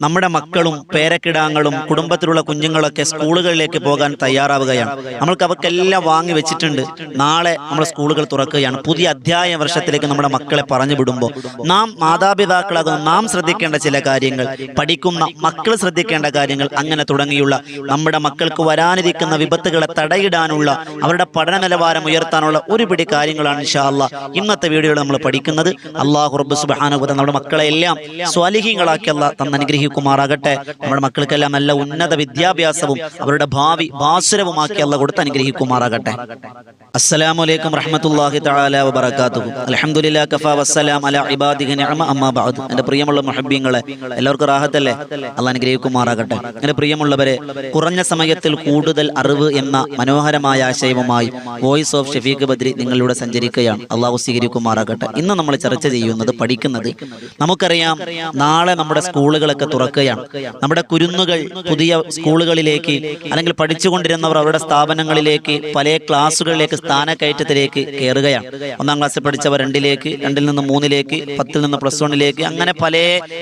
നമ്മുടെ മക്കളും പേരക്കിടാങ്ങളും കുടുംബത്തിലുള്ള കുഞ്ഞുങ്ങളൊക്കെ സ്കൂളുകളിലേക്ക് പോകാൻ തയ്യാറാവുകയാണ്. നമ്മൾക്ക് അവർക്കെല്ലാം വാങ്ങി വെച്ചിട്ടുണ്ട്. നാളെ നമ്മൾ സ്കൂളുകൾ തുറക്കുകയാണ്. പുതിയ അധ്യായ വർഷത്തിലേക്ക് നമ്മുടെ മക്കളെ പറഞ്ഞു വിടുമ്പോൾ നാം മാതാപിതാക്കളാകുന്ന നാം ശ്രദ്ധിക്കേണ്ട ചില കാര്യങ്ങൾ പഠിക്കുന്ന മക്കൾ ശ്രദ്ധിക്കേണ്ട കാര്യങ്ങൾ അങ്ങനെ തുടങ്ങിയുള്ള നമ്മുടെ മക്കൾക്ക് വരാനിരിക്കുന്ന വിപത്തുകളെ തടയിടാനുള്ള അവരുടെ പഠന നിലവാരം ഉയർത്താനുള്ള ഒരു പിടി കാര്യങ്ങളാണ് ഇൻഷാ അല്ലാ. ഇന്നത്തെ വീഡിയോയിൽ നമ്മൾ പഠിക്കുന്നത് അള്ളാഹു റബ്ബ് നമ്മുടെ മക്കളെ എല്ലാം സ്വാലിഹീങ്ങളാക്കി തന്നനുഗ്രഹി തന്ന് അനുഗ്രഹിക്കുമാറാകട്ടെ നമ്മുടെ മക്കൾക്കെല്ലാം നല്ല ഉന്നത വിദ്യാഭ്യാസവും അവരുടെ ഭാവി ഭാസുരവുമാക്കി അല്ല കൊടുത്ത് അനുഗ്രഹിക്കുമാറാകട്ടെ. അസ്സലാമു അലൈക്കും റഹ്മത്തുള്ളാഹി തആല വബറകാതുഹു. അൽഹംദുലില്ലാ കഫാ വസ്സലാം അലാ ഇബാദിഹി നിഅമ അമ്മാ ബഅദ്. എന്റെ പ്രിയമുള്ള മുഹബ്ബീങ്ങളെ എല്ലാവർക്കും റാഹത്തല്ലേ? അള്ളാഹ് അനുഗ്രഹിക്കുമാറാകട്ടെ. എന്റെ പ്രിയമുള്ളവരെ കുറഞ്ഞ സമയത്തിൽ കൂടുതൽ അറിവ് എന്ന മനോഹരമായ ആശയവുമായി വോയിസ് ഓഫ് ഷഫീഖ് ബദ്രി നിങ്ങളിലൂടെ സഞ്ചരിക്കുകയാണ്. അള്ളാഹു സ്വീകരിക്കുമാറാകട്ടെ. ഇന്ന് നമ്മൾ ചർച്ച ചെയ്യുന്നത് പഠിക്കുന്നത് നമുക്കറിയാം നാളെ നമ്മുടെ സ്കൂളുകളൊക്കെ തുറക്കുകയാണ്. നമ്മുടെ കുരുന്നുകൾ പുതിയ സ്കൂളുകളിലേക്ക് അല്ലെങ്കിൽ പഠിച്ചുകൊണ്ടിരുന്നവർ അവരുടെ സ്ഥാപനങ്ങളിലേക്ക് പല ക്ലാസ്സുകളിലേക്ക് സ്ഥാനക്കയറ്റത്തിലേക്ക് കയറുകയാണ് ഒന്നാം ക്ലാസ്സിൽ പഠിച്ചവർ രണ്ടിലേക്ക് രണ്ടിൽ നിന്ന് മൂന്നിലേക്ക് പത്തിൽ നിന്ന് പ്ലസ് വണ്ണിലേക്ക് അങ്ങനെ പല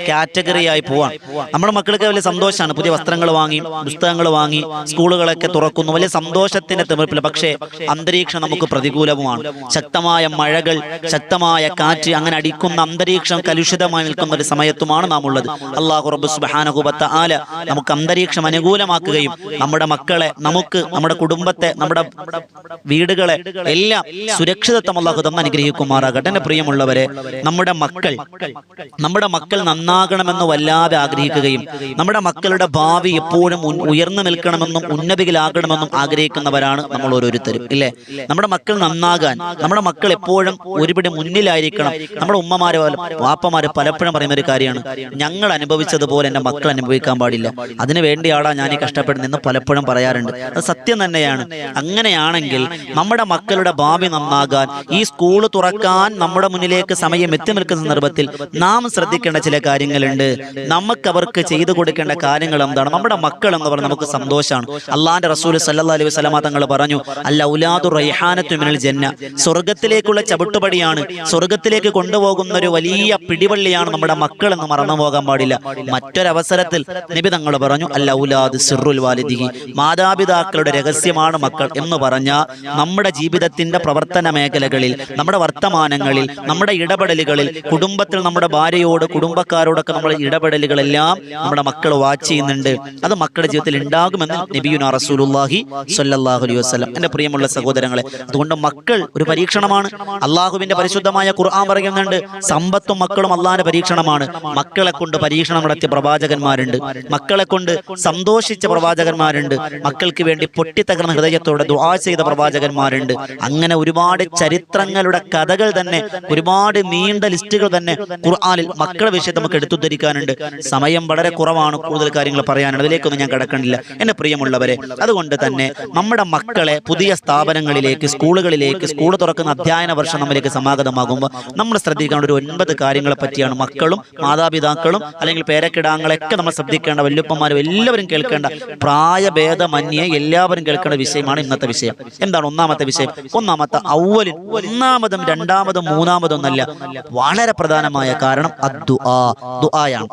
കാറ്റഗറിയായി പോവാണ്. നമ്മുടെ മക്കൾക്ക് വലിയ സന്തോഷമാണ്. പുതിയ വസ്ത്രങ്ങൾ വാങ്ങി പുസ്തകങ്ങൾ വാങ്ങി സ്കൂളുകളൊക്കെ തുറക്കുന്നു. വലിയ സന്തോഷത്തിന്റെ തിമിർപ്പില്ല പക്ഷേ അന്തരീക്ഷം നമുക്ക് പ്രതികൂലവുമാണ്. ശക്തമായ മഴകൾ ശക്തമായ കാറ്റ് അങ്ങനെ അടിക്കുന്ന അന്തരീക്ഷം കലുഷിതമായി നിൽക്കുന്ന ഒരു സമയത്തുമാണ് നാം ഉള്ളത്. അള്ളാഹു റബ്ബ് വ തആല നമുക്ക് അന്തരീക്ഷം അനുകൂലമാക്കുകയും നമ്മുടെ മക്കളെ നമുക്ക് നമ്മുടെ കുടുംബത്തെ നമ്മുടെ വീടുകളെ എല്ലാം സുരക്ഷിതത്വം അള്ളാഹു തന്ന് അനുഗ്രഹിക്കുമാറാകട്ടെ. എന്റെ പ്രിയമുള്ളവരെ നമ്മുടെ മക്കൾ നമ്മുടെ മക്കൾ നന്നാകണമെന്ന് വല്ലാതെ ആഗ്രഹിക്കുകയും നമ്മുടെ മക്കളുടെ ഭാവി എപ്പോഴും ഉയർന്നു നിൽക്കണമെന്നും ഉന്നതിയിലാകണമെന്നും ആഗ്രഹിക്കുന്നവരാണ് നമ്മൾ ഓരോരുത്തരും ഇല്ലേ? നമ്മുടെ മക്കൾ നന്നാകാൻ നമ്മുടെ മക്കൾ എപ്പോഴും ഒരുപിടി മുന്നിലായിരിക്കണം. നമ്മുടെ ഉമ്മമാരെ വാപ്പമാര് പലപ്പോഴും പറയുന്ന ഒരു കാര്യമാണ് ഞങ്ങൾ അനുഭവിച്ചതുപോലെ എന്റെ മക്കൾ അനുഭവിക്കാൻ പാടില്ല. അതിനു വേണ്ടിയാടാ ഞാൻ ഈ കഷ്ടപ്പെടുന്നതെന്ന് പലപ്പോഴും പറയാറുണ്ട്. അത് സത്യം തന്നെയാണ്. അങ്ങനെയാണെങ്കിൽ നമ്മുടെ മക്കളുടെ ഭാവി നന്നാകാൻ ഈ സ്കൂൾ തുറക്കാൻ നമ്മുടെ മുന്നിലേക്ക് സമയം എത്തി നിൽക്കുന്ന സന്ദർഭത്തിൽ നാം ശ്രദ്ധിക്കേണ്ട ചില കാര്യങ്ങളുണ്ട്. നമുക്ക് അവർക്ക് ചെയ്തു കൊടുക്കേണ്ട കാര്യങ്ങൾ എന്താണ്? നമ്മുടെ മക്കൾ എന്ന് പറഞ്ഞാൽ നമുക്ക് സന്തോഷമാണ്. അള്ളാന്റെ റസൂൽ സല്ലാ അലൈഹി വസല്ലമ തങ്ങൾ പറഞ്ഞു അല്ല ഉലാദു റൈഹാനത്തു മിനൽ ജന്ന. സ്വർഗത്തിലേക്കുള്ള ചവിട്ടുപടിയാണ്. സ്വർഗത്തിലേക്ക് കൊണ്ടുപോകുന്ന ഒരു വലിയ പിടിവള്ളിയാണ് നമ്മുടെ മക്കൾ എന്ന് മറന്നു പോകാൻ പാടില്ല. മറ്റൊരവസരത്തിൽ നബി തങ്ങൾ പറഞ്ഞു അല്ല ഉലാദ് സിറുൽ വാലിദിഹി. മാതാപിതാക്കളുടെ രഹസ്യമാണ് മക്കൾ എന്ന് പറഞ്ഞ നമ്മുടെ ജീവിതത്തിന്റെ പ്രവർത്തന മേഖലകളിൽ നമ്മുടെ വർത്തമാനങ്ങളിൽ നമ്മുടെ ഇടപെടലുകളിൽ കുടുംബത്തിൽ നമ്മുടെ ഭാര്യയോട് കുടുംബക്കാരോടൊക്കെ നമ്മുടെ ഇടപെടലുകളെല്ലാം നമ്മുടെ മക്കൾ വാച്ച് ചെയ്യുന്നുണ്ട്. അത് മക്കളുടെ ജീവിതത്തിൽ ഉണ്ടാകുമെന്ന് നബിയുന റസൂലുല്ലാഹി സ്വല്ലല്ലാഹു അലൈഹി വസല്ലം. എന്റെ പ്രിയമുള്ള സഹോദരങ്ങളെ അതുകൊണ്ട് മക്കൾ ഒരു പരീക്ഷണമാണ്. അള്ളാഹുവിന്റെ പരിശുദ്ധമായ ഖുർആൻ പറയുന്നുണ്ട് സമ്പത്തും മക്കളും അള്ളാഹിന്റെ പരീക്ഷണമാണ്. മക്കളെ കൊണ്ട് പരീക്ഷണം നടത്തിയ പ്രവാചകന്മാരുണ്ട്. മക്കളെ കൊണ്ട് സന്തോഷിച്ച പ്രവാചകന്മാരുണ്ട്. മക്കൾക്ക് വേണ്ടി പൊട്ടിത്തകർന്ന ഹൃദയത്തോടെ ദുആ ചെയ്ത പ്രവാചകന്മാരുണ്ട്. അങ്ങനെ ഒരുപാട് ചരിത്രങ്ങളുടെ കഥകൾ തന്നെ ഒരുപാട് നീണ്ട ലിസ്റ്റുകൾ തന്നെ ഖുർആാനിൽ മക്കളെ വിഷയത്തെ നമുക്ക് എടുത്തുദ്ധരിക്കാനുണ്ട്. സമയം വളരെ കുറവാണ് കൂടുതൽ കാര്യങ്ങൾ പറയാനുണ്ട് അതിലേക്കൊന്നും ഞാൻ കിടക്കണില്ല. എന്നെ പ്രിയമുള്ളവരെ അതുകൊണ്ട് തന്നെ നമ്മുടെ മക്കളെ പുതിയ സ്ഥാപനങ്ങളിലേക്ക് സ്കൂളുകളിലേക്ക് സ്കൂൾ തുറക്കുന്ന അധ്യയന വർഷം നമ്മിലേക്ക് സമാഗതമാകുമ്പോൾ നമ്മൾ ശ്രദ്ധിക്കേണ്ട ഒരു ഒൻപത് കാര്യങ്ങളെ പറ്റിയാണ് മക്കളും മാതാപിതാക്കളും അല്ലെങ്കിൽ പേരക്കിടാങ്ങളൊക്കെ നമ്മൾ ശ്രദ്ധിക്കേണ്ട വല്യപ്പന്മാരും എല്ലാവരും കേൾക്കേണ്ട പ്രായഭേദമന്യെ എല്ലാവരും കേൾക്കേണ്ട വിഷയമാണ് ഇന്നത്തെ വിഷയം. എന്താണ് ഒന്നാമത്തെ വിഷയം? ഒന്നാമത്തെ ഔവലിൻ ഒന്നാമതും രണ്ടാമതും മൂന്നാമതും എന്നല്ല വളരെ പ്രധാനമായ കാരണം ദുആയാണ്.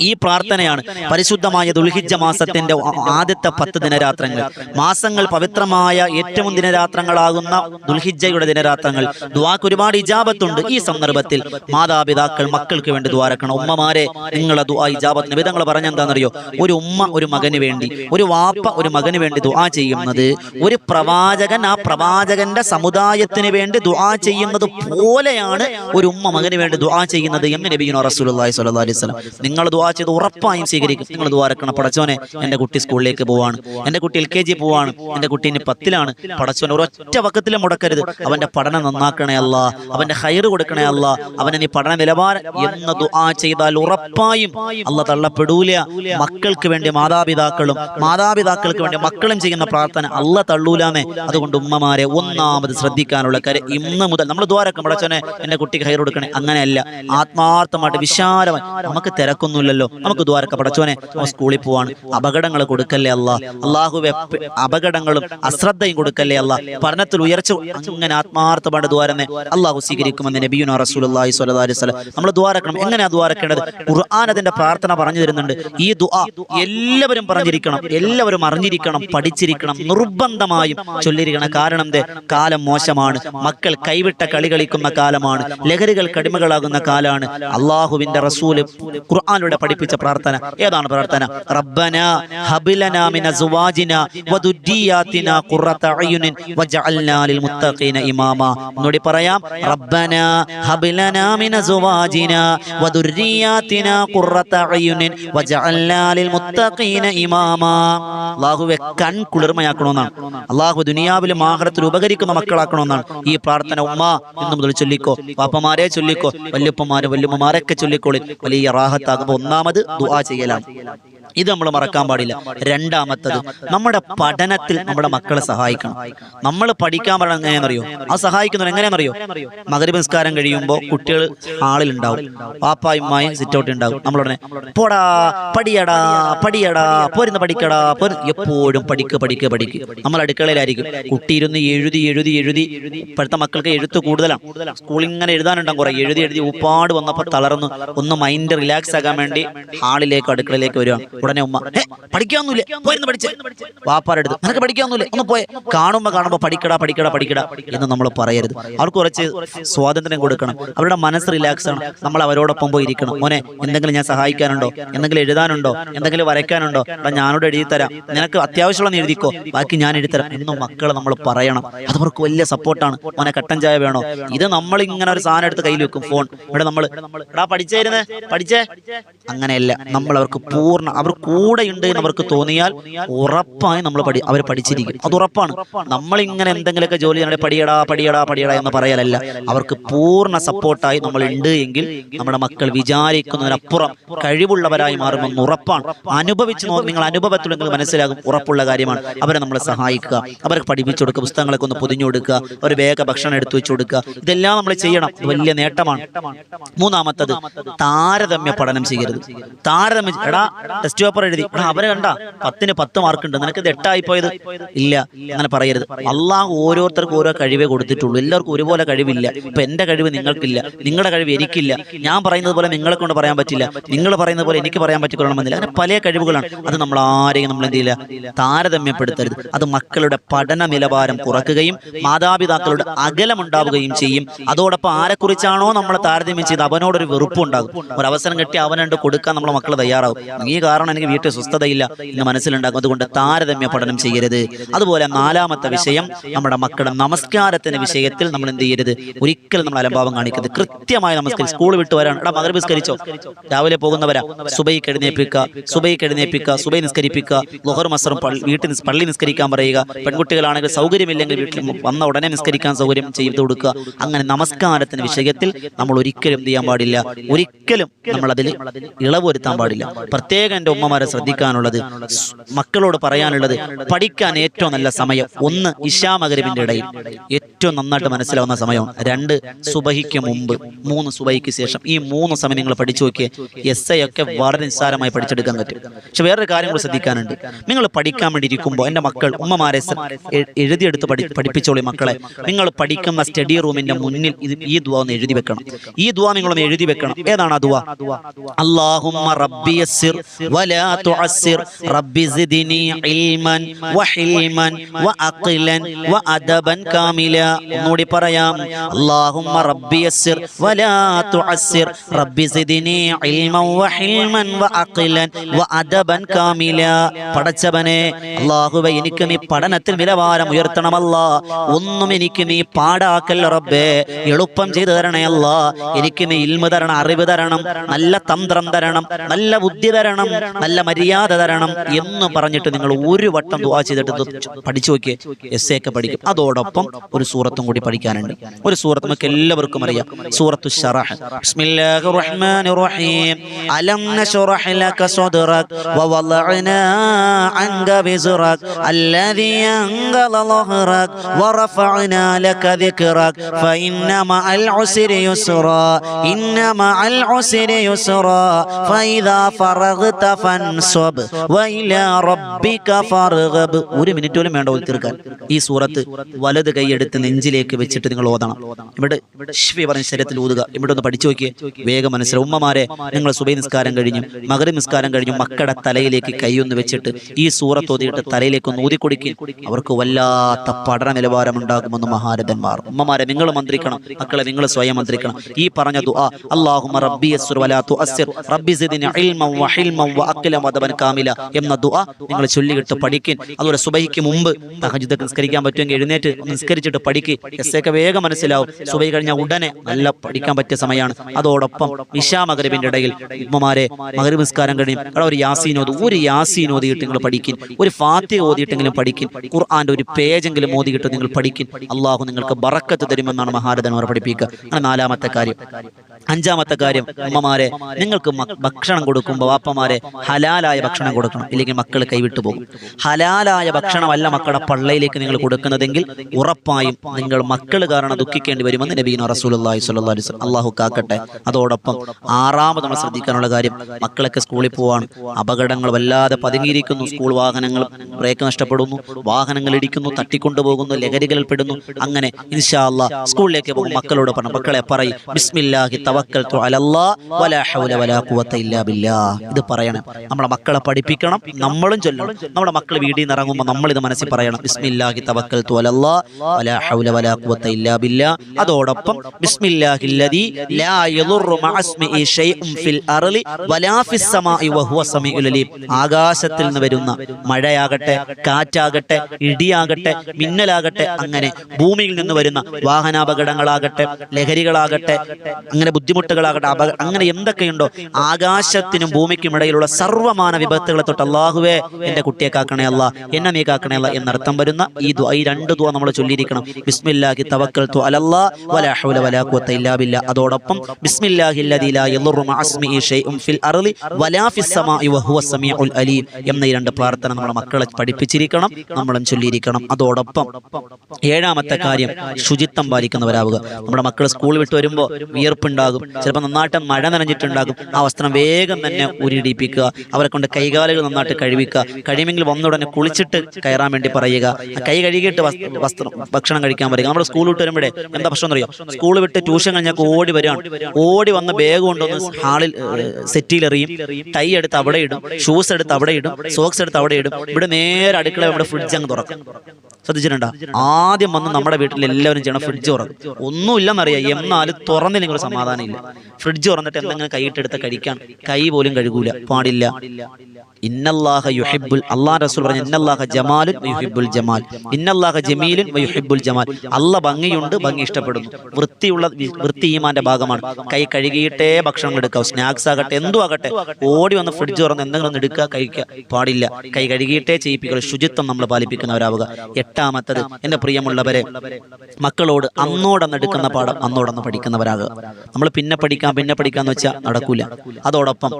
ഈ പ്രാർത്ഥനയാണ് പരിശുദ്ധമായ ദുൽഹിജ മാസത്തിന്റെ ആദ്യത്തെ പത്ത് ദിനരാത്രങ്ങൾ. മാസങ്ങൾ പവിത്രമായ ഏറ്റവും ദിനരാത്രങ്ങളാകുന്ന ദുൽഹിജയുടെ ദിനരാത്രങ്ങൾ. ദുആക്ക് ഒരുപാട് ഇജാബത്തുണ്ട് ഈ സന്ദർഭത്തിൽ. മാതാപിതാക്കൾ മക്കൾക്ക് വേണ്ടി ദ്വാരക്കണം ഉമ്മമാരെ നിങ്ങളെ ദുആ ഇജാബത്ത് പറഞ്ഞ പറഞ്ഞെന്താണെന്നറിയോ? ഒരു ഉമ്മ ഒരു മകന് വേണ്ടി ഒരു വാപ്പ ഒരു മകന് വേണ്ടി ദുആ ചെയ്യുന്നത് ഒരു പ്രവാചകൻ ആ പ്രവാചകന്റെ സമുദായത്തിന് വേണ്ടി ദുആ ചെയ്യുന്നത് പോലെയാണ് ഒരു ഉമ്മ മകന് വേണ്ടി ദുആ ചെയ്യുന്നത് എന്ന് നബിയുന റസൂലുള്ളാഹി സ്വല്ലല്ലാഹി അലൈഹി വസല്ലം. നിങ്ങൾ ദുആ ചെയ്ത് ഉറപ്പായും സ്വീകരിക്കും. നിങ്ങൾ ദുആരക്കണം പടച്ചോനെ എന്റെ കുട്ടി സ്കൂളിലേക്ക് പോവാണ്. എന്റെ കുട്ടി എൽ കെ ജി പോവാണ്. എന്റെ കുട്ടി ഇനി പത്തിലാണ്. പടച്ചോനെ ഒരൊറ്റ വക്കത്തിലും മുടക്കരുത്. അവന്റെ പഠനം നന്നാക്കണേ അല്ല അവന്റെ ഹൈറ് കൊടുക്കണേ അല്ല അവനെ നീ പഠന നിലവാരം എന്ന് ദുആ ചെയ്താൽ ഉറപ്പായും അല്ല തള്ളപ്പെടൂല. മക്കൾക്ക് വേണ്ടി മാതാപിതാക്കളും മാതാപിതാക്കൾക്ക് വേണ്ടി മക്കളും ചെയ്യുന്ന പ്രാർത്ഥന അല്ല തള്ളൂലാമേ. അതുകൊണ്ട് ഉമ്മമാരെ ഒന്നാമത് ശ്രദ്ധിക്കാനുള്ള കാര്യം ഇന്ന് മുതൽ നമ്മൾ ദ്വാരക്കം പടച്ചോനെ എന്റെ കുട്ടിക്ക് ഹൈർ കൊടുക്കണേ. അങ്ങനെയല്ല. ആത്മാർത്ഥമായിട്ട് വിശാലമായി. നമുക്ക് തിരക്കൊന്നുമില്ലല്ലോ. നമുക്ക് ദ്വാരക്ക പടച്ചോനെ സ്കൂളിൽ പോവാണ്. അപകടങ്ങൾ കൊടുക്കല്ലേ അല്ല അള്ളാഹു അപകടങ്ങളും അശ്രദ്ധയും കൊടുക്കല്ലേ അല്ല പഠനത്തിൽ ഉയർച്ച അങ്ങനെ ആത്മാർത്ഥമായിട്ട് ദ്വാരമേ അള്ളാഹു സ്വീകരിക്കുമെന്ന് നബിയുന സ്വല്ലല്ലാഹി അലൈഹി വസല്ലം. നമ്മൾ ദ്വാരക്കണം എങ്ങനെയാ ദ്വാരക്കേണ്ടത് ഖുർആൻ അതിന്റെ പ്രാർത്ഥന പറഞ്ഞു തരുന്നുണ്ട്. ഈ ദുആ എല്ലാവരും പറഞ്ഞിരിക്കണം. എല്ലാവരും അറിഞ്ഞിരിക്കണം. പഠിച്ചിരിക്കണം. നിർബന്ധമായും ചൊല്ലിരിക്കണം കാരണം എന്ത് കാലം മോശമാണ്. മക്കൾ കൈവിട്ട കളി കളിക്കുന്ന കാലമാണ്. ലഹരികൾ കടിമകളാകുന്ന കാലാണ് അള്ളാഹുവിന്റെ റസൂൽ ഖുർആാനിലൂടെ പഠിപ്പിച്ച പ്രാർത്ഥന. ഏതാണ് പ്രാർത്ഥന? റബ്ബന ഹബിലന മിന സുവാജിന വദുരിയാതിന ഖുറത അയുനിൻ വജഅൽനാ ലിൽ മുത്തഖീന ഇമാമ. എന്നോടി പറയാം. റബ്ബന ഹബിലന മിന സുവാജിന വദുരിയാതിന ഖുറത അയുനിൻ വജഅൽനാ ലിൽ മുത്തഖീന ഇമാമാ. അല്ലാഹുവേ കൺ കുളിർമയാക്കണമെന്നാണ് അള്ളാഹു ദുനിയാവിലും ആഹ്റത്തിൽ ഉപകരിക്കുന്ന മക്കളാക്കണമെന്നാണ് ഈ പ്രാർത്ഥന ഉമ്മ എന്ന് മുതൽ ചൊല്ലിക്കോ. പാപ്പമാരെ ചൊല്ലിക്കോ. വല്യപ്പന്മാരെ വല്യമ്മമാരൊക്കെ ചൊല്ലിക്കോളി. വലിയ റാഹത്താകുമ്പോൾ ഒന്നാമത് ദുആ ചെയ്യലാണ്. ഇത് നമ്മൾ മറക്കാൻ പാടില്ല. രണ്ടാമത്തത് നമ്മുടെ പഠനത്തിൽ നമ്മുടെ മക്കളെ സഹായിക്കണം. നമ്മൾ പഠിക്കാൻ പറഞ്ഞ എങ്ങനെയാണെന്നറിയോ? ആ സഹായിക്കുന്നവർ എങ്ങനെയാണെന്നറിയോ? മകരവ് നിസ്കാരം കഴിയുമ്പോൾ കുട്ടികൾ ആളിൽ ഉണ്ടാവും. മായും സിറ്റ് ഔട്ട് ഉണ്ടാവും. നമ്മളുടനെ പോടാ പടിയടാ പടിയടാ പോരുന്ന് പഠിക്കടാ പോരു എപ്പോഴും പഠിക്ക് പഠിക്ക് പഠിക്ക് നമ്മൾ അടുക്കളയിലായിരിക്കും. കുട്ടി ഇരുന്ന് എഴുതി എഴുതി എഴുതി. ഇപ്പോഴത്തെ മക്കൾക്ക് എഴുത്ത് കൂടുതലാണ് സ്കൂളിൽ ഇങ്ങനെ എഴുതാനുണ്ടാകും കുറെ. എഴുതി എഴുതി ഉപ്പാട് വന്നപ്പോൾ തളർന്നു ഒന്ന് മൈൻഡ് റിലാക്സ് ആകാൻ വേണ്ടി ഹാളിലേക്ക് അടുക്കളയിലേക്ക് വരികയാണ് ഉടനെ ഉമ്മ "ഏ, പോയിരുന്നു പഠിച്ച്. വാപ്പാരെടുത്ത് നിനക്ക് പഠിക്കാനൊന്നുമില്ലേ ഒന്ന് പോയെ. കാണുമ്പോ കാണുമ്പോ പഠിക്കടാ പഠിക്കടാ പഠിക്കടാ എന്ന് നമ്മൾ പറയരുത്. അവർക്ക് കുറച്ച് സ്വാതന്ത്ര്യം കൊടുക്കണം. അവരുടെ മനസ്സ് റിലാക്സ് ആണ്. നമ്മൾ അവരോടൊപ്പം പോയി ഇരിക്കണം. മോനെ എന്തെങ്കിലും ഞാൻ സഹായിക്കാനുണ്ടോ? എന്തെങ്കിലും എഴുതാനുണ്ടോ? എന്തെങ്കിലും വരയ്ക്കാനുണ്ടോ? എടാ ഞാനോട് എഴുതി തരാം. നിനക്ക് അത്യാവശ്യമുള്ള എഴുതിക്കോ. ബാക്കി ഞാൻ എഴുതി തരാം. എന്നും മക്കളെ നമ്മൾ പറയണം. അത് അവർക്ക് വലിയ സപ്പോർട്ടാണ് മോനെ കട്ടൻ ചായ വേണോ? ഇത് നമ്മൾ ഇങ്ങനെ ഒരു സാധനം എടുത്ത് കയ്യിൽ വെക്കും ഫോൺ. ഇവിടെ നമ്മൾ എടാ പഠിച്ചേരുന്നേ പഠിച്ചേ. അങ്ങനെയല്ല. നമ്മൾ അവർക്ക് പൂർണ അവർ കൂടെ ഉണ്ട് എന്ന് അവർക്ക് തോന്നിയാൽ ഉറപ്പായി നമ്മൾ പഠി അവർ പഠിച്ചിരിക്കും. അത് ഉറപ്പാണ്. നമ്മൾ ഇങ്ങനെ എന്തെങ്കിലുമൊക്കെ ജോലി ചെയ്യണേ. പടിയടാ പടിയടാ പടിയടാ എന്ന് പറയലല്ല. അവർക്ക് പൂർണ സപ്പോർട്ടായി നമ്മൾ ഉണ്ട് എങ്കിൽ നമ്മുടെ മക്കൾ വിചാരിക്കുന്നതിനപ്പുറം കഴിവുള്ളവരായി മാറുമെന്ന് ഉറപ്പാണ്. അനുഭവിച്ച് നിങ്ങൾ അനുഭവത്തിൽ നിങ്ങൾ മനസ്സിലാകും. ഉറപ്പുള്ള കാര്യമാണ്. അവരെ നമ്മൾ സഹായിക്കുക. അവർക്ക് പഠിപ്പിച്ചു കൊടുക്കുക. പുസ്തകങ്ങളൊക്കെ ഒന്ന് പൊതിഞ്ഞു കൊടുക്കുക. ഒരു വേഗ ഭക്ഷണം എടുത്തു വെച്ചു കൊടുക്കുക. ഇതെല്ലാം നമ്മൾ ചെയ്യണം. വലിയ നേട്ടമാണ്. മൂന്നാമത്തത് താരതമ്യ പഠനം ചെയ്യരുത്. താരതമ്യം എടാ ടെസ്റ്റ് പേപ്പർ എഴുതി. അവരെ കണ്ട? പത്തിന് പത്ത് മാർക്ക് ഉണ്ട്. നിനക്ക് ഇത് എട്ടായി പോയത് ഇല്ല. അങ്ങനെ പറയരുത്. അള്ളാഹ് ഓരോരുത്തർക്കും ഓരോ കഴിവേ കൊടുത്തിട്ടുള്ളൂ. എല്ലാവർക്കും ഒരുപോലെ കഴിവില്ല. ഇപ്പൊ എന്റെ കഴിവ് നിങ്ങൾക്കില്ല. നിങ്ങളുടെ കഴിവ് എനിക്കില്ല. ഞാൻ പറയുന്നത് പോലെ നിങ്ങളെ കൊണ്ട് പറയാൻ പറ്റില്ല. നിങ്ങൾ പറയുന്നത് പോലെ എനിക്ക് പറയാൻ പറ്റിക്കൊള്ളണമെന്നില്ല. അങ്ങനെ പല കഴിവുകളാണ്. അത് നമ്മൾ ആരെയും നമ്മൾ എന്ത് ചെയ്യില്ല? താരതമ്യപ്പെടുത്തരുത്. അത് മക്കളുടെ പഠന നിലവാരം കുറക്കുകയും മാതാപിതാക്കളുടെ അകലമുണ്ടാവുകയും ചെയ്യും. അതോടൊപ്പം ആരെക്കുറിച്ചാണോ നമ്മളെ താരതമ്യം ചെയ്ത് അവനോടൊരു വെറുപ്പുണ്ടാകും. ഒരു അവസരം കിട്ടി അവനുണ്ട് കൊടുക്കാൻ നമ്മളെ മക്കൾ തയ്യാറാവും ഈ കാരണം എനിക്ക് വീട്ടിൽ സ്വസ്ഥതയില്ല എന്ന് മനസ്സിലുണ്ടാകും. അതുകൊണ്ട് താരതമ്യ പഠനം ചെയ്യരുത്. അതുപോലെ നാലാമത്തെ വിഷയം നമ്മുടെ മക്കളുടെ നമസ്കാരത്തിന്റെ വിഷയത്തിൽ നമ്മൾ എന്ത് ചെയ്യരുത്? ഒരിക്കലും നമ്മൾ അലംഭാവം കാണിക്കരുത്. കൃത്യമായി നമസ്കരിച്ച് സ്കൂൾ വിട്ട് വരാൻ എടാ മകർ നിസ്കരിച്ചോ? രാവിലെ പോകുന്നവരാ. സുബൈ കെഴുന്നേപ്പിക്കുക സുബൈ കെഴുന്നേപ്പിക്കുക സുബൈ നിസ്കരിപ്പിക്കുക. ലൊഹർ മസറും വീട്ടിൽ പള്ളി നിസ്കരിക്കാൻ പറയുക. പെൺകുട്ടികളാണെങ്കിൽ സൗകര്യമില്ലെങ്കിൽ വീട്ടിൽ വന്ന ഉടനെ നിസ്കരിക്കാൻ സൗകര്യം ചെയ്തു കൊടുക്കുക. അങ്ങനെ നമസ്കാരത്തിന്റെ വിഷയത്തിൽ നമ്മൾ ഒരിക്കലും എന്ത് ചെയ്യാൻ പാടില്ല. ഒരിക്കലും നമ്മൾ അതിൽ ഇളവ് വരുത്താൻ പാടില്ല. പ്രത്യേകം എന്റെ ഉമ്മമാരെ ശ്രദ്ധിക്കാനുള്ളത് മക്കളോട് പറയാനുള്ളത് പഠിക്കാൻ ഏറ്റവും നല്ല സമയം ഒന്ന് ഇഷാ മകരവിന്റെ ഇടയിൽ. ഏറ്റവും നന്നായിട്ട് മനസ്സിലാവുന്ന സമയം രണ്ട് സുബഹിക്ക് മുമ്പ് മൂന്ന് സുബഹിക്ക് ശേഷം. ഈ മൂന്ന് സമയം നിങ്ങൾ പഠിച്ചു നോക്കിയേ എസ് ഐ ഒക്കെ വളരെ നിസ്സാരമായി പഠിച്ചെടുക്കാൻ പറ്റും. പക്ഷെ വേറൊരു കാര്യം കൂടി ശ്രദ്ധിക്കാനുണ്ട്. നിങ്ങൾ പഠിക്കാൻ വേണ്ടി ഇരിക്കുമ്പോൾ എന്റെ മക്കൾ ഉമ്മമാരെ എഴുതിയെടുത്ത് പഠി പഠിപ്പിച്ചോളി മക്കളെ. നിങ്ങൾ പഠിക്കുന്ന സ്റ്റഡി റൂമിന്റെ മുന്നിൽ ഇത് ഈ ദുവ ഒന്ന് എഴുതി വെക്കണം. ഈ ദുവ നിങ്ങളൊന്ന് എഴുതി വെക്കണം. ഏതാണ് ആ ദുവ? വലാ تعسر റബ്ബി زدني ഇൽമൻ വഹിൽമൻ وعقلا വഅദബൻ കാമില ഒന്നുകൂടി പറയാം. اللهم റബ്ബി യസ്സിർ വലാ تعسر റബ്ബി زدني ഇൽമൻ വഹിൽമൻ وعقلا വഅദബൻ കാമില. പടച്ചവനെ അല്ലാഹുവേ എനിക്ക് നീ പഠനത്തിൽ നിലവാരം ഉയർത്തണമല്ല. ഒന്നും എനിക്ക് നീ പാടാക്കല്ല റബ്ബേ. എളുപ്പം ചെയ്തു തരണേ അല്ല എനിക്ക് നീ ഇൽമ തരണം അറിവ് തരണം നല്ല തന്ത്രം തരണം നല്ല ബുദ്ധി തരണം. നല്ല മര്യാദ തരണം എന്ന് പറഞ്ഞിട്ട് നിങ്ങൾ ഒരു വട്ടം ദുആ ചെയ്തിട്ട് ഇത് പഠിച്ചു നോക്കിയേ എസ് എ ഒക്കെ പഠിക്കും അതോടൊപ്പം ഒരു സൂറത്തും കൂടി പഠിക്കാനുണ്ട് ഒരു സൂറത്ത് നമുക്ക് എല്ലാവർക്കും അറിയാം സൂറത്തു ഷറഹ് ബിസ്മില്ലാഹിർ റഹ്മാനിർ റഹീം അലം നശ്റഹ് ലക صدرك ووضعنا عنك بزرك الذي أنقض ظهرك ورفعنا لك ذكرك فإن مع العسر يسرا إن مع العسر يسرا فإذا فرغت ഫൻസബ് ഫർഗബ്. ഒരു മിനിറ്റ് പോലും വേണ്ട തീർക്കാൻ ഈ സൂറത്ത് വലത് കൈയെടുത്ത് നെഞ്ചിലേക്ക് വെച്ചിട്ട് നിങ്ങൾ ഓതണം. ഇവിടെ ഷ്വി പറഞ്ഞ ശരീരത്തിൽ ഊതുക ഇവിടെ ഒന്ന് പഠിച്ചു നോക്കിയേ. വേഗം മനസ്സിലാവും ഉമ്മമാരെ നിങ്ങൾ സുബൈ നിസ്കാരം കഴിഞ്ഞു മകര നിസ്കാരം കഴിഞ്ഞു മക്കളുടെ തലയിലേക്ക് കൈയൊന്ന് വെച്ചിട്ട് ഈ സൂറത്ത് ഓതിയിട്ട് തലയിലേക്ക് ഒന്ന് ഊതിക്കൊടുക്കും അവർക്ക് വല്ലാത്ത പഠന നിലവാരം ഉണ്ടാകുമെന്ന് മഹാരഥന്മാർ. ഉമ്മമാരെ നിങ്ങൾ മന്ത്രിക്കണം. മക്കളെ നിങ്ങൾ സ്വയം മന്ത്രിക്കണം. ഈ പറഞ്ഞ ദുആ അല്ലാഹുമ്മ റബ്ബി വലാ തുഅസ്സിർ. റബ്ബി സിദ്നി ഇൽമൻ വഹിൽമൻ കാമില എന്ന ദുആ നിങ്ങൾ ചൊല്ലിയിട്ട് പഠിക്കും. അതുപോലെ സുബൈക്ക് മുമ്പ് തഹജ്ജുദ് നിസ്കരിക്കാൻ പറ്റുമെങ്കിൽ എഴുന്നേറ്റ് നിസ്കരിച്ചിട്ട് പഠിക്ക്. എസ് വേഗം മനസ്സിലാവും. സുബൈ കഴിഞ്ഞാൽ ഉടനെ നല്ല പഠിക്കാൻ പറ്റിയ സമയമാണ്. അതോടൊപ്പം ഇഷാ മകരബിന്റെ ഇടയിൽ ഉമ്മമാരെ മകരബ് നിസ്കാരം കഴിയും അവിടെ ഒരു യാസീൻ ഒരു യാസീൻ നിങ്ങൾ പഠിക്കും. ഒരു ഫാത്തിഹ ഓതിയിട്ടെങ്കിലും പഠിക്കും. ഖുർആന്റെ ഒരു പേജെങ്കിലും ഓതിയിട്ട് നിങ്ങൾ പഠിക്കും. അള്ളാഹു നിങ്ങൾക്ക് ബറക്കത്ത് തരുമെന്നാണ് മഹാരഥന്മാർ പഠിപ്പിക്കുക. അങ്ങനെ നാലാമത്തെ കാര്യം. അഞ്ചാമത്തെ കാര്യം ഉമ്മമാരെ നിങ്ങൾക്ക് ഭക്ഷണം കൊടുക്കുമ്പോൾ വാപ്പമാരെ ഹലാലായ ഭക്ഷണം കൊടുക്കണം. ഇല്ലെങ്കിൽ മക്കൾ കൈവിട്ടു പോകും. ഹലാലായ ഭക്ഷണമല്ല മക്കളുടെ പള്ളയിലേക്ക് നിങ്ങൾ കൊടുക്കുന്നതെങ്കിൽ ഉറപ്പായും നിങ്ങൾ മക്കൾ കാരണം ദുഃഖിക്കേണ്ടി വരുമെന്ന് നബീന റസൂലി സ്വല്ലി അള്ളാഹു കാക്കട്ടെ. അതോടൊപ്പം ആറാമത് നമ്മൾ ശ്രദ്ധിക്കാനുള്ള കാര്യം മക്കളൊക്കെ സ്കൂളിൽ പോവാണ്. അപകടങ്ങൾ വല്ലാതെ പതുങ്ങിയിരിക്കുന്നു. സ്കൂൾ വാഹനങ്ങൾ ബ്രേക്ക് നഷ്ടപ്പെടുന്നു. വാഹനങ്ങൾ ഇടിക്കുന്നു. തട്ടിക്കൊണ്ടുപോകുന്നു. ലഹരികളിൽ പെടുന്നു. അങ്ങനെ ഇൻഷാ സ്കൂളിലേക്ക് പോകും. മക്കളോട് പറഞ്ഞു മക്കളെ പറയും ബിസ്മില്ലാഹി ബില്ലാ. ഇത് പറയണം. നമ്മളെ മക്കളെ പഠിപ്പിക്കണം നമ്മളും ചൊല്ലണം. നമ്മുടെ മക്കൾ വീട്ടിൽ നിന്ന് ഇറങ്ങുമ്പോൾ നമ്മൾ ഇത് മനസ്സിൽ പറയണം. ബിസ്മില്ലാഹി തവക്കൽതു അലല്ലാ വലാ ഹൗല വലാ ഖുവത ഇല്ലാ ബില്ലാ. അതോടൊപ്പം ബിസ്മില്ലാഹില്ലദീ ലാ യദുറു മഅസ്മിഇ ഷൈഉം ഫിൽ അർളി വലാ ഫിസ് സമാഇ വഹുവ സമീഉൽ അലീം. ആകാശത്തിൽ നിന്ന് വരുന്ന മഴയാകട്ടെ കാറ്റാകട്ടെ ഇടിയാകട്ടെ മിന്നലാകട്ടെ അങ്ങനെ ഭൂമിയിൽ നിന്ന് വരുന്ന വാഹനാപകടങ്ങളാകട്ടെ ലഹരികളാകട്ടെ അങ്ങനെ ബുദ്ധിമുട്ടുകളാകട്ടെ അങ്ങനെ എന്തൊക്കെയുണ്ടോ? ആകാശത്തിനും ഭൂമിക്കും ഇടയിലുള്ള സർവമാന വിപത്തുകളെ തൊട്ട് അള്ളാഹുവേ എന്റെ കുട്ടിയെ കാക്കണേ അല്ല എന്നെ നീ കാക്കണേ അല്ല എന്നർത്ഥം വരുന്ന ഈ ഈ രണ്ട് ദുആ നമ്മൾ ചൊല്ലിയിരിക്കണം. ബിസ്മില്ലാഹി തവക്കൽതു അലല്ലാ വലാ ഹൗല വലാ ഖുവത ഇല്ലാ ബില്ലാ അതോടൊപ്പം ബിസ്മില്ലാഹി അല്ലദീ ലാ യദുറു മഅസ്മിഇ ഷൈഉൻ ഫിൽ അർളി വലാ ഫിസ് സമാഇ വഹുവ സമീഉൽ അലീം എന്ന ഈ രണ്ട് പ്രാർത്ഥന നമ്മുടെ മക്കളെ പഠിപ്പിച്ചിരിക്കണം നമ്മളും ചൊല്ലിയിരിക്കണം. അതോടൊപ്പം ഏഴാമത്തെ കാര്യം ശുചിത്വം പാലിക്കുന്നവരാവുക. നമ്മുടെ മക്കൾ സ്കൂൾ വിട്ട് വരുമ്പോൾ വിയർപ്പുണ്ടാകും. ചിലപ്പോൾ നന്നായിട്ട് മഴ നനഞ്ഞിട്ടുണ്ടാകും. ആ വസ്ത്രം വേഗം തന്നെ ഉരിടിപ്പിക്കുക അവരെ കൊണ്ട് കൈകാലുകൾ നന്നായിട്ട് കഴിവിക്കുക. കഴിയുമെങ്കിൽ വന്നുടനെ കുളിച്ചിട്ട് കയറാൻ വേണ്ടി പറയുക. കൈ കഴുകിയിട്ട് വസ്- വസ്ത്രം ഭക്ഷണം കഴിക്കാൻ പറയുക നമ്മുടെ സ്കൂൾ വിട്ട് വരുമ്പോഴേ എന്താ പ്രശ്നം എന്നറിയോ? സ്കൂൾ വിട്ട് ട്യൂഷൻ കഴിഞ്ഞാൽ ഓടി വരികയാണ്. ഓടി വന്ന ബാഗ് കൊണ്ടുവന്ന് ഹാളിൽ സെറ്റിയിൽ എറിയും. ടൈ എടുത്ത് അവിടെ ഇടും. ഷൂസ് എടുത്ത് അവിടെ ഇടും. സോക്സ് എടുത്ത് അവിടെ ഇടും. ഇവിടെ നേരെ അടുക്കള നമ്മുടെ ഫ്രിഡ്ജ് അങ്ങ് തുറക്കും. ശ്രദ്ധിച്ചിട്ടുണ്ടോ? ആദ്യം വന്ന് നമ്മുടെ വീട്ടിൽ എല്ലാവരും ചെയ്യണം ഫ്രിഡ്ജ് തുറക്കും. ഒന്നുമില്ലെന്നറിയാം എന്നാലും തുറന്നില്ലെങ്കിൽ ഒരു സമാധാനം ഇല്ല. ഫ്രിഡ്ജ് തുറന്നിട്ട് എന്തെങ്കിലും കൈയിട്ടെടുത്ത് കഴിക്കാൻ. കൈ പോലും കഴുകൂല. പാടില്ല. പാടില്ല. ഇന്നല്ലാഹ യുഹിബുൽ അള്ളാഹ് റസൂൽ പറഞ്ഞു ഇന്നല്ലാഹ ജമാലുൻ യുഹിബുൽ ജമാൽ. ഇന്നല്ലാഹ ജമീലുൻ യുഹിബുൽ ജമാൽ. അല്ല ഭംഗിയുണ്ട് ഭംഗി ഇഷ്ടപ്പെടുന്നു. വൃത്തിയുള്ള വൃത്തി ഈമാന്റെ ഭാഗമാണ്. കൈ കഴുകിയിട്ടേ ഭക്ഷണം എടുക്കാം സ്നാക്സ് ആകട്ടെ എന്തു ആകട്ടെ. ഓടി വന്ന് ഫ്രിഡ്ജ് തുറന്ന് എന്തെങ്കിലും ഒന്ന് എടുക്കുക കഴിക്കുക. പാടില്ല. കൈ കഴുകിയിട്ടേ ചെയ്യിപ്പിക്കുക ശുചിത്വം നമ്മൾ പാലിപ്പിക്കുന്നവരാവുക. എട്ടാമത്തത് എന്റെ പ്രിയമുള്ളവരെ മക്കളോട് അന്നോടന്ന് എടുക്കുന്ന പാഠം അന്നോടന്ന് പഠിക്കുന്നവരാകുക. നമ്മൾ പിന്നെ പഠിക്കാം പിന്നെ പഠിക്കാന്ന് വെച്ചാൽ നടക്കൂല. അതോടൊപ്പം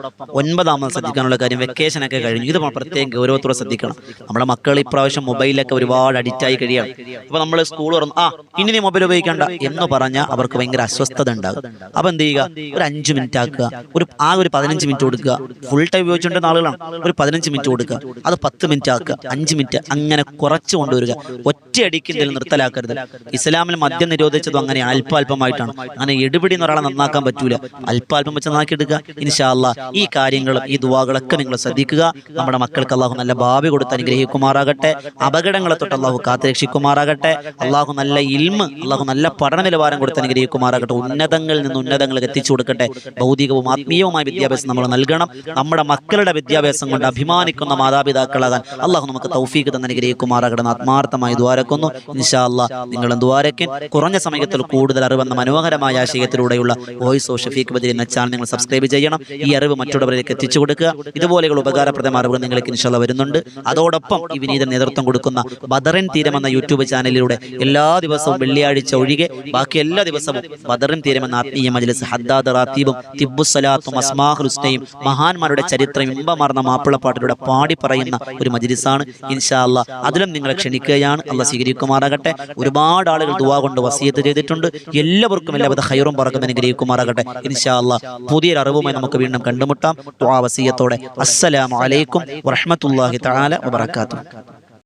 ഒൻപതാമത് ശ്രദ്ധിക്കാനുള്ള കാര്യം വെക്കേഷനൊക്കെ കഴിഞ്ഞു. ഇത് പ്രത്യേകം ഗൗരവത്തോടെ ശ്രദ്ധിക്കണം. നമ്മുടെ മക്കൾ ഇപ്രാവശ്യം മൊബൈലൊക്കെ ഒരുപാട് അഡിക്റ്റ് ആയി കഴിയാണ്. അപ്പൊ നമ്മൾ സ്കൂൾ തുറന്നു ആ ഇനി നീ മൊബൈൽ ഉപയോഗിക്കേണ്ട എന്ന് പറഞ്ഞാൽ അവർക്ക് ഭയങ്കര അസ്വസ്ഥത ഉണ്ടാകും. അപ്പൊ എന്ത് ചെയ്യുക? ഒരു അഞ്ച് മിനിറ്റ് ആക്കുക. ഒരു ആ ഒരു പതിനഞ്ച് മിനിറ്റ് കൊടുക്കുക. ഫുൾ ടൈം ഉപയോഗിച്ചുകൊണ്ടിരുന്ന ആളുകളാണ്. ഒരു പതിനഞ്ച് മിനിറ്റ് കൊടുക്കുക. അത് പത്ത് മിനിറ്റ് ആക്കുക. അഞ്ച് മിനിറ്റ് അങ്ങനെ കുറച്ച് കൊണ്ടുവരിക. ഒറ്റയടിക്ക് എന്തെങ്കിലും നിർത്തലാക്കരുത്. ഇസ്ലാമിൽ മദ്യം നിരോധിച്ചതും അങ്ങനെയാണ് അല്പാൽപമായിട്ടാണ്. അങ്ങനെ എടുപിടി ഒരാളെ നന്നാക്കാൻ പറ്റൂല. അല്പാൽപം വെച്ച് നന്നാക്കിയെടുക്കുക. ഇൻഷാല്ല ഈ കാര്യങ്ങളും ഈ ദുവാകളൊക്കെ നിങ്ങൾ ശ്രദ്ധിക്കുക. നമ്മുടെ മക്കൾക്ക് അള്ളാഹു നല്ല ഭാവി കൊടുത്ത് അനുഗ്രഹിക്കുമാറാകട്ടെ. അപകടങ്ങളെ തൊട്ട് അള്ളാഹു കാത്തുരക്ഷിക്കുമാറാകട്ടെ. അള്ളാഹു നല്ല ഇൽമ് അള്ളാഹു നല്ല പഠന നിലവാരം കൊടുത്ത് അനുഗ്രഹിക്കുമാറാകട്ടെ. ഉന്നതങ്ങളിൽ നിന്ന് ഉന്നതങ്ങളിൽ എത്തിച്ചു കൊടുക്കട്ടെ. ഭൗതികവും ആത്മീയവുമായ വിദ്യാഭ്യാസം നമ്മൾ നൽകണം. നമ്മുടെ മക്കളുടെ വിദ്യാഭ്യാസം കൊണ്ട് അഭിമാനിക്കുന്ന മാതാപിതാക്കളാകാൻ അള്ളാഹു നമുക്ക് തൗഫീഖ് തന്നെ അനുഗ്രഹിക്കുമാറാകട്ടെ ആത്മാർത്ഥമായി ദ്വാരക്കുന്നു. ഇൻഷാ അല്ലാ നിങ്ങളും ദ്വാരക്കൻ കുറഞ്ഞ സമയത്തിൽ കൂടുതൽ അറിവെന്ന മനോഹരമായ ആശയത്തിലൂടെയുള്ള വോയിസ് ഓഫ് ഷഫീഖ് ബദരി എന്ന ചാനൽ നിങ്ങൾ സബ്സ്ക്രൈബ് ചെയ്യണം. ഈ അറിവ് മറ്റുള്ളവരിലേക്ക് എത്തിച്ചു കൊടുക്കുക. ഇതുപോലെയുള്ള ഉപകാരപ്രദമായ അറിവുകൾ നിങ്ങൾക്ക് ഇൻഷാല്ല വരുന്നുണ്ട്. അതോടൊപ്പം ഈ വിനീത നേതൃത്വം കൊടുക്കുന്ന ബദറിൻ തീരം എന്ന യൂട്യൂബ് ചാനലിലൂടെ എല്ലാ ദിവസവും വെള്ളിയാഴ്ച ഒഴികെ ബാക്കി എല്ലാ ദിവസവും ബദറിൻ തീരം എന്ന ആത്മീയ മജ്ലിസ് ഹദ്ദാദ് റാത്തീബും തിബുസലാത്തും അസ്മാഹുൽ ഹുസ്നയും മഹാന്മാരുടെ ചരിത്രം ഇമ്പമാർന്ന മാപ്പിളപ്പാട്ടിലൂടെ പാടി പറയുന്ന ഒരു മജ്ലിസാണ് ഇൻഷാ അല്ലാ അതിലും നിങ്ങളെ ക്ഷണിക്കുകയാണ്. അല്ല സ്വീകരിക്കുമാറാകട്ടെ. ഒരുപാട് ആളുകൾ ദുവാ കൊണ്ട് വസീയത്ത് ചെയ്തിട്ടുണ്ട്. എല്ലാവർക്കും എല്ലാവിധ ഹൈറും പറക്കുന്ന അനുഗ്രഹിക്കുമാറാകട്ടെ. ഇൻഷാ അല്ലാ പുതിയൊരു അറിവുമായി നമുക്ക് വീണ്ടും കണ്ടുമുട്ടാം. അസ്സലാം വസിയത്തോടെ. അസ്സലാമു അലൈക്കും വറഹ്മത്തുള്ളാഹി തആല വബറകാതുഹു.